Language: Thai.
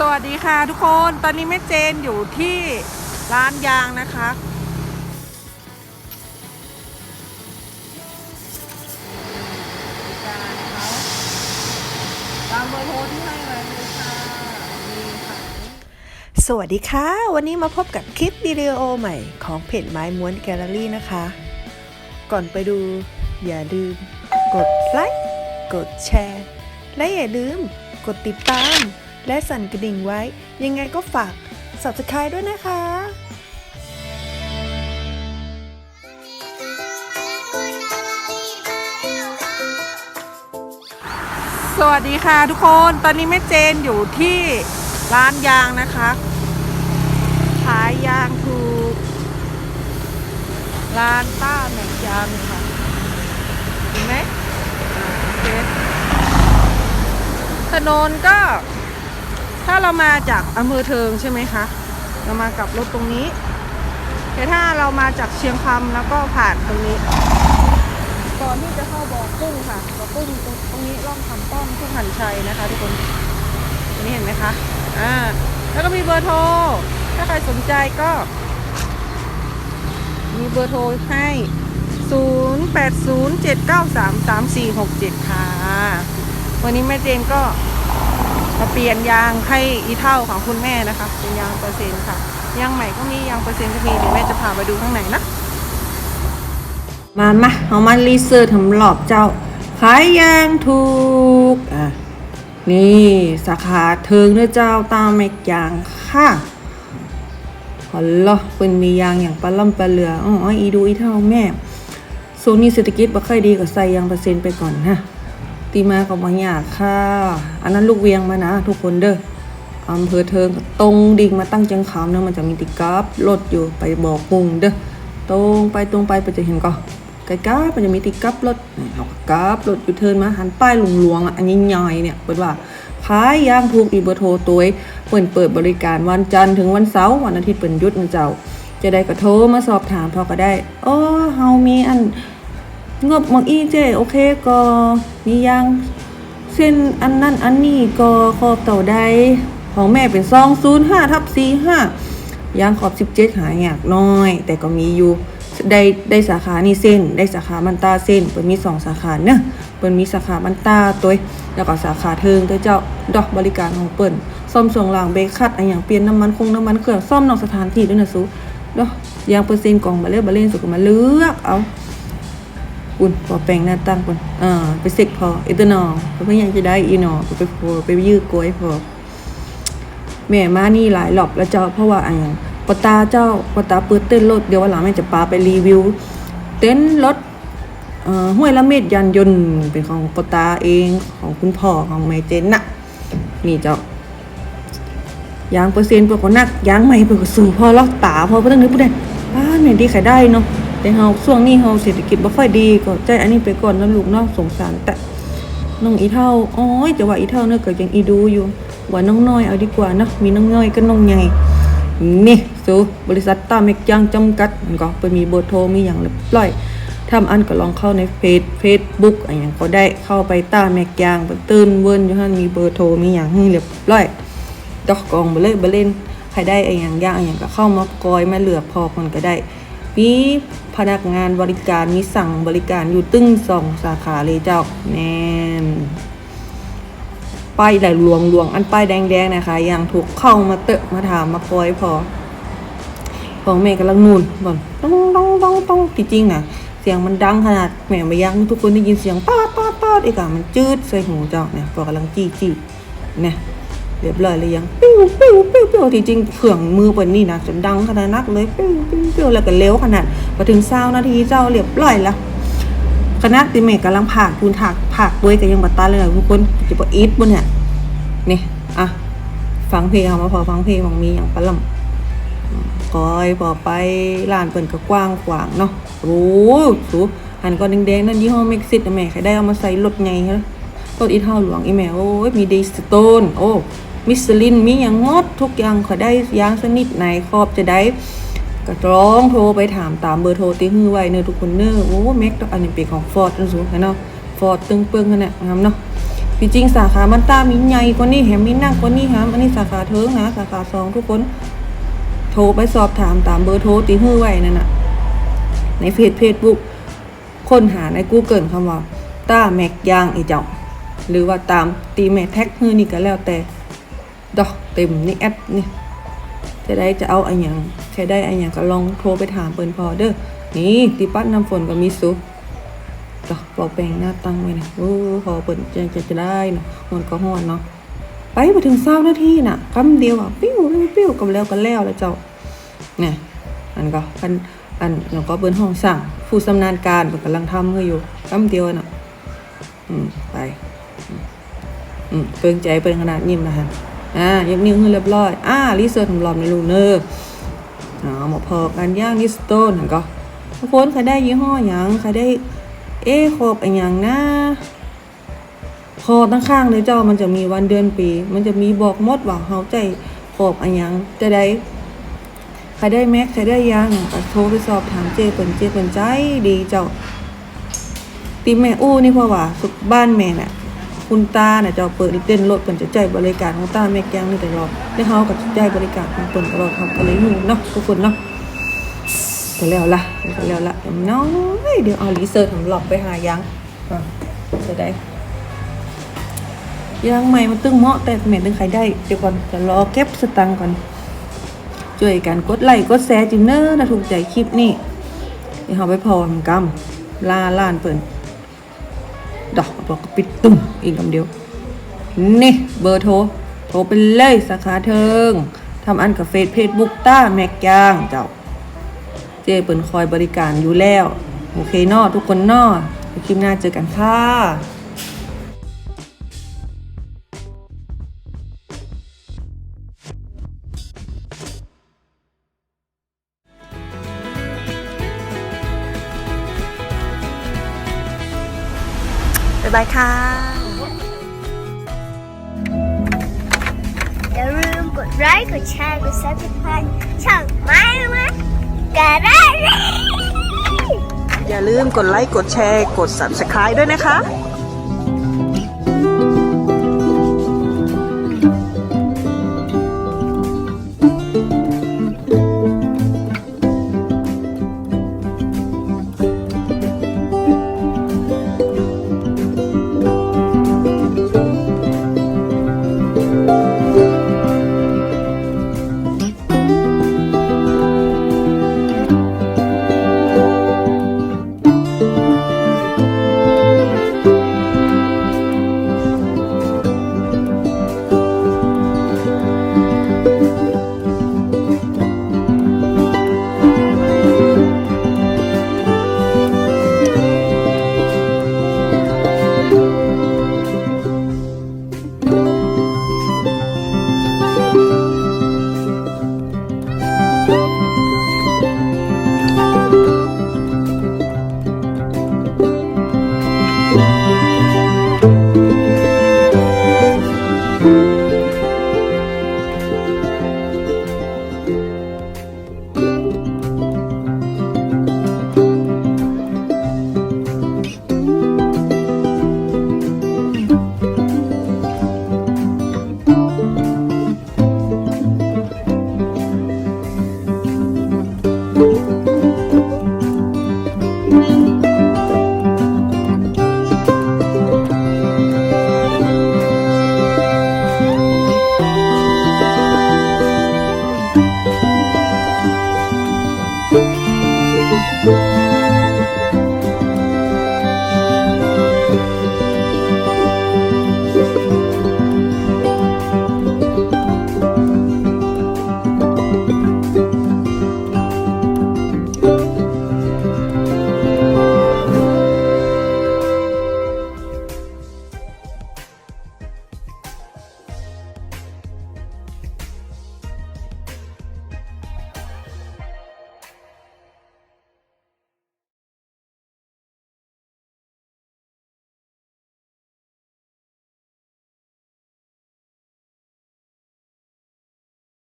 สวัสดีค่ะทุกคน ตอนนี้แม่เจนอยู่ที่ร้านยางนะคะ ตามเบอร์โทรที่ให้ไว้เลยค่ะนี่ค่ะสวัสดีค่ะ วันนี้มาพบกับคลิปวิดีโอใหม่ของเพจไม้ม้วนแกลเลอรี่นะคะ ก่อนไปดูอย่าลืม กดไลค์ กดแชร์ และอย่าลืม กดติดตาม และสั่นกระดิ่งไว้ ยังไงก็ฝาก subscribe ด้วยนะคะสวัสดีค่ะทุกคน ตอนนี้แม่เจนอยู่ที่ร้านยางนะคะ ขายยางถูก ร้านต้าแม็กยางค่ะเห็นไหมถนนก็ ถ้าเรามาจากอำเภอเทิงใช่ไหมคะ เรามากลับรถตรงนี้ แต่ถ้าเรามาจากเชียงคำแล้วก็ผ่านตรงนี้ก่อนที่จะเข้าบ่อกุ้งค่ะบ่อกุ้งตรงตรงนี้ร่องคำป้อมทุ่งหันชัยนะคะ ทุกคนตรงนี้เห็นไหมคะอ่าแล้วก็มีเบอร์โทร ถ้าใครสนใจก็ มีเบอร์โทรให้ 0807933467 ค่ะ วันนี้แม่เจนก็ มาเปลี่ยนยางให้อีเท่าของคุณแม่นะคะเป็นยางเปอร์เซ็นต์ค่ะยางใหม่ก็มียางเปอร์เซ็นต์ก็มีเดี๋ยวแม่จะพาไปดูข้างในนะมามาเอามารีเสิร์ชทำหลอบเจ้าขายยางถูกอะนี่สาขาเทิงเนื้อเจ้าตามแมกยางค่ะฮอลโหลเป็นมียางอย่างปลาล่ำปลาเหลืออ๋ออีดูอีเท่าแม่โซนนี้เศรษฐกิจบ่ค่อยดีก็ใส่ยางเปอร์เซ็นต์ไปก่อนนะ ตีมากับบางอย่างค่ะ อันนั้นลูกเวียงมานะ ทุกคนเด้ออำเภอเทิงตรงดิ่งมาตั้งจังขามเนาะมันจะมีติกราฟรถอยู่ไปบอกมุงเด้อตรงไปตรงไปไปจะเห็นก็ใกล้ๆมันจะมีติดกับรถเอากราฟรถอยู่เทินมาหันป้ายหลวงๆอะอันนี้ย่อยเนี่ยเปิดว่าขายย่างถูกอีเบอร์โทรตัวเปิดเปิดบริการวันจันทร์ถึงวันเสาร์วันอาทิตย์เป็นยุดนะเจ้าจะได้ก็โทรมาสอบถามพอก็ได้โอ้เฮามีอัน งบมักอีเจโอเคก็มียางเส้นอันนั้นอันนี้ก็ขอบเต่าใดของแม่เป็นซองศูนย์ห้าทับสี่ห้ายางขอบ17หายากน้อย แต่ก็มีอยู่ได้ได้สาขานี่เส้น ได้สาขามันตาเส้นเปิดมี2สาขาเนะเปิดมีสาขามันตาตัวแล้วก็สาขาเทิงตัวเจ้าดอกบริการของเปิ่นซ่อมส่งหลังเบรกคัดอันอย่างเปลี่ยนน้ำมันคงน้ำมันเครื่องซ่อมนอกสถานที่ด้วยนะสูเนาะยางเปอร์เซ็นต์กล่องมาเล่นมาเล่นสุกมาเลือกเอา อุ่นพอแปลงหน้าตั้งปุ่นอ่าไปเซ็กพออเตอนอลเพื่อยังจะได้อีนอไปโฟไปยืดกล้วยพอแม่มานี่หลายรอบแล้วเจ้าเพราะว่าอะไรปตาเจ้าปตาเปิดเต้นรถเดี๋ยววันหลังแม่จะพาไปรีวิว เต้นรถเอ่อห้วยละเม็ดยันยนต์เป็นของปตาเองของคุณพ่อของแม่เจนน่ะนี่เจ้ายางเปอร์เซ็นต์เปิดคนนักยางใหม่เปิดก็สู่พอล็อกตาพอเพิ่งนึกผู้ใดบ้านเนี่ยดีขายได้เนาะ แต่เฮาช่วงนี้เฮาเศรษฐกิจบ่ค่อยดีก็ใจอันนี้ไปก่อนนะลูกเนาะสงสารแต่น้องอีเท่าโอ้ยจะว่าอีเท่าเนี่ยก็ยังอีดูอยู่ว่าน้องน้อยเอาดีกว่านะมีน้องน้อยก็น้องใหญ่นี่สูบริษัทตาเมกยังจำกัดมันก็เป็นมีเบอร์โทรมีอย่างเรียบร้อยทำอันก็ลองเข้าในเฟซเฟซบุ๊กอะไรอย่างก็ได้เข้าไปตาเมกยางไปตื่นเวิร์นอยู่ฮั่นมีเบอร์โทรมีอย่างให้เรียบร้อยดอกกองไปเลยไปเล่นใครได้ไอ้อย่างย่างไอ้อย่างก็เข้ามากอยมาเหลือพอคนก็ได้ มีพนักงานบริการมีสั่งบริการอยู่ตึ้งสองสาขาเลยเจ้าแน่นป้ายใหญ่หลวงหลวงอันป้ายแดงๆนะคะ อย่างถูกเข้ามาเตะมาถามมาปล่อยพอพอแม่กำลังนูนบ่นต้องต้องต้องต้องจริงๆนะเสียงมันดังขนาดแม่ไม่ยั้งทุกคนได้ยินเสียงป้าดป้าดป้าดอีกอะมันจืดใส่หูเจ้าเนี่ยพอกำลังจี้จี้เนี่ยเรียบร้อยเลยยังป วปิ้วปิ้วปิ้วที่จริงเครื่องมือเปิดนี่นะจนดังขนาดนักเลยปิ้วปิ้วปิ้วแล้วก็เร็วขนาดพอถึงเศร้านาทีเจ้าเรียบร้อยล้วคณะติเมกกำลังผากคูณถักผากด้วยกับยังบัตตาเลยทุกคนจะบออีทบนเนี่ยนี่อะฟังเพลงเอามาพอฟังเพลงของมีอย่างปลาล่ำคอยพอไปร้านเปิ่นก็กว้างขวางเนาะโอ้สูหันก้อนแดงๆนั่นยี่ห้อเม็กซิตนะแม่ใครได้เอามาใส่รถไงฮะรถอีเท่าหลวงอีแม่โอ้ยมีเดสโตนโอ้ มิสลินมีอย่างงดทุกอย่างขอได้ยางสนิดไหนครอบจะได้ก็ร้องโทรไปถามตามเบอร์โทรที่ฮื้อไว้เนอทุกคนเนอะโอ้แม็กอันนี้เป็นของฟอร์ดนะสูงเนาะฟอร์ดตึงเปิงกันเนี่ะครับเนาะที่จริงสาขามันต้ามีใหญ่กว่านี้แถมมีนักกว่านี้ฮะอันนี้สาขาเทิงนะสาขาสองทุกคน โทรไปสอบถามตามเบอร์โทรตีฮื้อไว้นั่นน่ะในเฟซเฟซบุ๊กค้นหาใน Google คำว่าต้าแม็กยางไอเจ้าหรือว่าตามตีแม็กแท็กฮื้อนี่ก็แล้วแต่ ดอกเต็มนี่แอดนี่จะได้จะเอาอันอย่างใครได้อันอย่างก็ลองโทรไปถามเปิ้นพอเด้อนี่ติปัดน้ำฝนก็มีสุดอกเปอแปลงหน้าตั้งไว้นะโอ้พอเปิ้นจะจะจะได้เนาะมันก็ฮ้อนเนาะไปมาถึงเศร้านาทีน่ะคำเดียวอะปิ้วปิ้วปิ้วกับแล้วกันแล้วแล้วเจ้าเนี่ยอันก็อันอันแล้วก็เบิ้นห้องสั่งผู้ชำนาญการเพิ่นกำลังทำให้อยู่คำเดียวน่ะอืมไปอืมเปิงใจเป็นขนาดยิ้มนะฮะ อ่ายกนิ้วให้เรียบร้อยอ่ารีเสิร์ชของหลอมในลูเนอร์อ๋อหมอพอการย่างนิสโตนหั่นก็ทุกคนใครได้ยี่ห้อหยังใครได้เอ๊ะขอบอันหยังนะคอตั้งข้างเลยเจ้ามันจะมีวันเดือนปี มันจะมีบอกมดว่าเฮาใจขอบอันหยังจะได้ใครได้แม็กใครได้ยังก็โทรไปสอบถามเจเปิ่นเจเปิ่นใจดีเจ้าตีแม่อู้นี่เพราะว่าสุขบ้านแม่น่ะ คุณตาน่ะเจ้าเปิดเต้นรถเปิ่นจะใจายบริการของตาแม่แกงนี่แต่รอบได้เฮากับใจบริการของเปิ่นตลอดทำอะไรอยู่เนาะทุกคนเนาะก็แล้วละก็แล้วละเดี๋ยวน้อยเดี๋ยวเอารีเสิร์ชของหลอกไปหายังอะจะได้ยังใหม่มันตึงเหมาะแต่แม่ตึงใครได้เดี๋ยวก่อนจะรอเก็บสตังก่อนช่วยกันกดไลค์กดแชร์จิมเนอร์นะถูกใจคลิปนี้เดี๋ยวเราไปพอมกำลาล้านเปิ่น ต่อบอกก็ปิดตุ้มอีกคำเดียว นี่เบอร์โทร โทรไปเลยสาขาเทิงทำอันกับเฟซเพจบุ๊กต้าแม็กยางเจ้า เจเปิ่นคอยบริการอยู่แล้ว โอเคเนอทุกคนเนอคลิปหน้าเจอกันค่ะ บ๊ายบายค่ะ อย่าลืมกดไลค์กดแชร์กด subscribe ช่องไม่ไม่กระไรอย่าลืมกดไลค์กดแชร์กด subscribe ด้วยนะคะ